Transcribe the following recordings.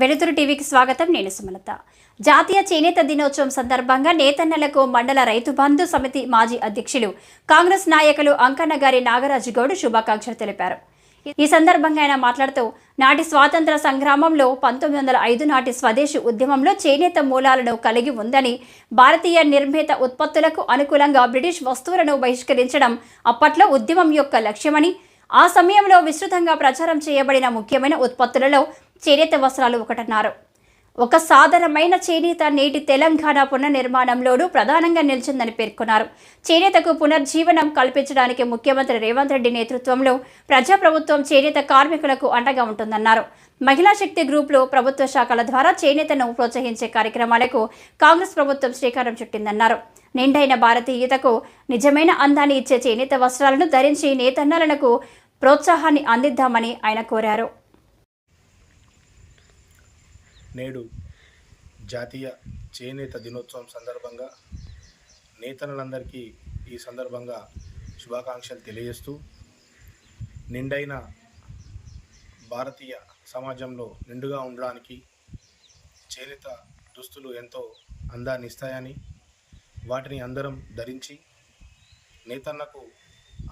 వెలుతురు టీవీకి స్వాగతం నేను సుమలత. జాతీయ చేనేత దినోత్సవం సందర్భంగా నేతన్నలకు మండల రైతు బంధు సమితి మాజీ అధ్యక్షులు కాంగ్రెస్ నాయకులు అంకన్నగారి నాగరాజు గౌడ్ శుభాకాంక్షలు తెలిపారు. ఈ సందర్భంగా ఆయన మాట్లాడుతూ నాటి స్వాతంత్ర సంగ్రామంలో పంతొమ్మిది వందల ఐదు నాటి స్వదేశీ ఉద్యమంలో చేనేత మూలాలను కలిగి ఉందని భారతీయ నిర్మిత ఉత్పత్తులకు అనుకూలంగా బ్రిటిష్ వస్తువులను బహిష్కరించడం అప్పట్లో ఉద్యమం యొక్క లక్ష్యమని ఆ సమయంలో విస్తృతంగా ప్రచారం చేయబడిన ముఖ్యమైన ఉత్పత్తులలో చేనేత వస్త్రాలు ఒకటన్నారు. ఒక సాధారణమైన చేనేత నేటి తెలంగాణ పునర్నిర్మాణంలోనూ ప్రధానంగా నిలిచిందని పేర్కొన్నారు. చేనేతకు పునర్జీవనం కల్పించడానికి ముఖ్యమంత్రి రేవంత్ రెడ్డి నేతృత్వంలో ప్రజాప్రభుత్వం చేనేత కార్మికులకు అండగా ఉంటుందన్నారు. మహిళా శక్తి గ్రూప్లో ప్రభుత్వ శాఖల ద్వారా చేనేతను ప్రోత్సహించే కార్యక్రమాలకు కాంగ్రెస్ ప్రభుత్వం శ్రీకారం చుట్టిందన్నారు. నిండైన భారతీయతకు నిజమైన అందాన్ని ఇచ్చే చేనేత వస్త్రాలను ధరించి నేతన్నలకు ప్రోత్సాహాన్ని అందిద్దామని ఆయన కోరారు. నేడు జాతీయ చేనేత దినోత్సవం సందర్భంగా నేతలందరికీ ఈ సందర్భంగా శుభాకాంక్షలు తెలియజేస్తూ నిండైన భారతీయ సమాజంలో నిండుగా ఉండడానికి చేనేత దుస్తులు ఎంతో అందాన్ని ఇస్తాయని వాటిని అందరం ధరించి నేతన్నకు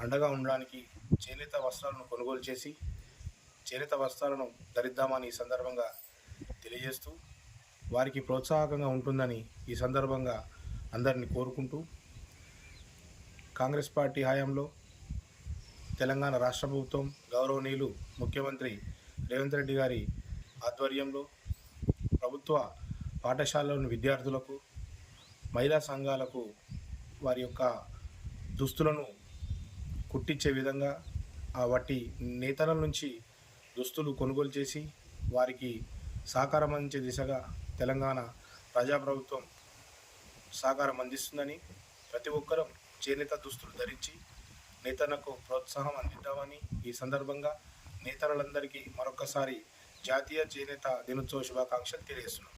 అండగా ఉండడానికి చేనేత వస్త్రాలను కొనుగోలు చేసి చేనేత వస్త్రాలను ధరిద్దామని ఈ సందర్భంగా తెలియజేస్తూ వారికి ప్రోత్సాహకంగా ఉంటుందని ఈ సందర్భంగా అందరిని కోరుకుంటూ కాంగ్రెస్ పార్టీ హయాంలో తెలంగాణ రాష్ట్ర ప్రభుత్వం గౌరవనీయులు ముఖ్యమంత్రి రేవంత్ రెడ్డి గారి ఆధ్వర్యంలో ప్రభుత్వ పాఠశాలలోని విద్యార్థులకు మహిళా సంఘాలకు వారి యొక్క దుస్తులను కుట్టించే విధంగా ఆ వాటి నేతల నుంచి దుస్తులు కొనుగోలు చేసి వారికి సహకారం అందించే దిశగా తెలంగాణ ప్రజాప్రభుత్వం సహకారం అందిస్తుందని ప్రతి ఒక్కరూ చేనేత దుస్తులు ధరించి నేతలకు ప్రోత్సాహం అందిద్దామని ఈ సందర్భంగా నేతలందరికీ మరొకసారి జాతీయ చేనేత దినోత్సవ శుభాకాంక్షలు తెలియజేస్తున్నాం.